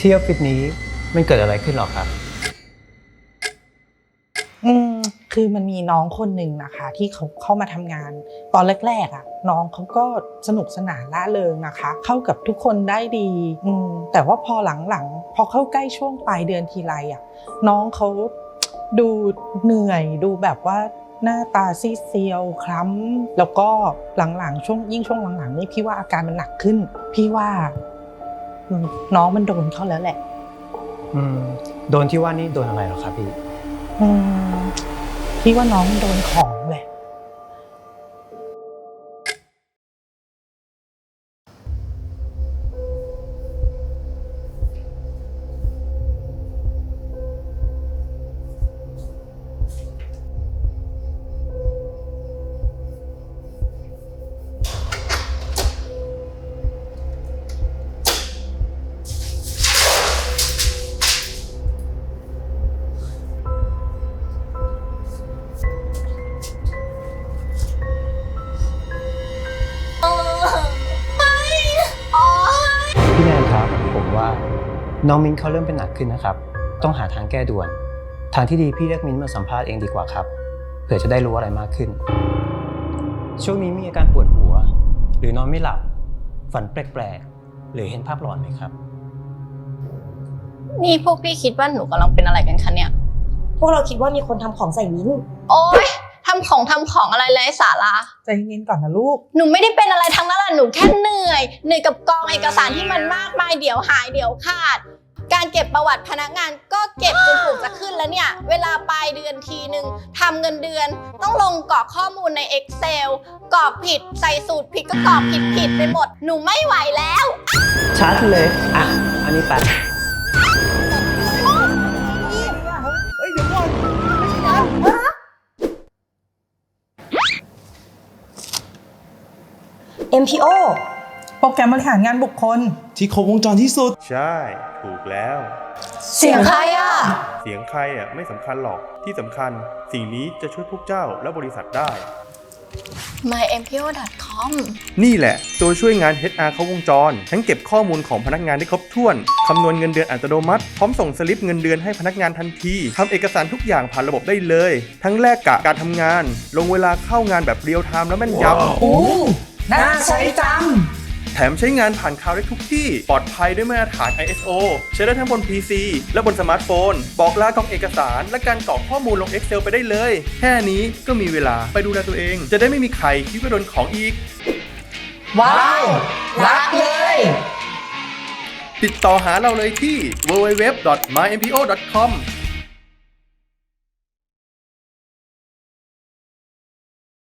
ที่ออฟฟิศนี้มันเกิดอะไรขึ้นหรอครับ อืมคือมันมีน้องคนหนึ่งนะคะ ที่เขาเข้ามาทำงาน ตอนแรกๆอะ น้องเขาก็สนุกสนานล่าเริงนะคะ เข้ากับทุกคนได้ดีอืมแต่ว่าพอหลังๆพอเข้าใกล้ช่วงปลายเดือนทีไรอะ น้องเขาดูเหนื่อยดูแบบว่าหน้าตาซีเซียวคล้ำแล้วก็หลังๆช่วงยิ่งช่วงหลังๆนี่พี่ว่าอาการมันหนักขึ้น พี่ว่า น้องมันโดนเข้าแล้วแหละ อืม โดนที่ว่านี่โดนอะไรหรอครับพี่ อืมพี่ว่าน้องโดนของ ว่า น้องมิ้นเขาเริ่มเป็นหนักขึ้นนะครับ ต้องหาทางแก้ด่วน ทางที่ดีพี่เรียกมิ้นมาสัมภาษณ์เองดีกว่าครับ เผื่อจะได้รู้อะไรมากขึ้น ช่วงนี้มีอาการปวดหัว หรือนอนไม่หลับ ฝันแปลกๆ หรือเห็นภาพหลอนไหมครับ นี่พวกพี่คิดว่าหนูกำลังเป็นอะไรกันคะเนี่ย พวกเราคิดว่ามีคนทำของใส่มิ้นท์โอ๊ยทำของทำของอะไรไร้สาระใจเย็นๆก่อนนะลูก หนูไม่ได้เป็นอะไรทั้งนั้นแหละหนูแค่เหนื่อย เหนื่อยกับกองเอกสารที่มันมากมายเดี๋ยวหายเดี๋ยวขาด การเก็บประวัติพนักงานก็เก็บจนถูกจะขึ้นแล้วเนี่ย เวลาปลายเดือนทีนึงทำเงินเดือน ต้องลงกรอกข้อมูลใน Excel กรอกผิดใส่สูตรผิดก็กรอกผิดผิดไปหมด หนูไม่ไหวแล้ว ชัดเลย อะ อันนี้ไป เอ็มพีโอโปรแกรมบริหารงานบุคคล ที่ครบวงจรที่สุด ใช่ ถูกแล้ว เสียงใครอะเสียงใครอะไม่สำคัญหรอกที่สำคัญ สิ่งนี้จะช่วยพวกเจ้าและบริษัทได้ mympio.com นี่แหละ ตัวช่วยงาน HR เขาวงจร ทั้งเก็บข้อมูลของพนักงานได้ครบถ้วน คำนวณเงินเดือนอัตโนมัติ พร้อมส่งสลิปเงินเดือนให้พนักงานทันที ทำเอกสารทุกอย่างผ่านระบบได้เลย ทั้งแลกกะการทำงาน ลงเวลาเข้างานแบบเรียลไทม์และแม่นยำโอ้ น่าใช้จัง แถมใช้งานผ่านคลาวด์ได้ทุกที่ ปลอดภัยด้วยมาตรฐาน ISO ใช้ได้ทั้งบน PC และบนสมาร์ทโฟน บอกลากรอกเอกสาร และการกรอกข้อมูลลง Excel ไปได้เลย แค่นี้ก็มีเวลาไปดูแลตัวเอง จะได้ไม่มีใครคิดว่าโดนของอีก ว้าว รักเลย ติดต่อหาเราเลยที่ www.mympo.com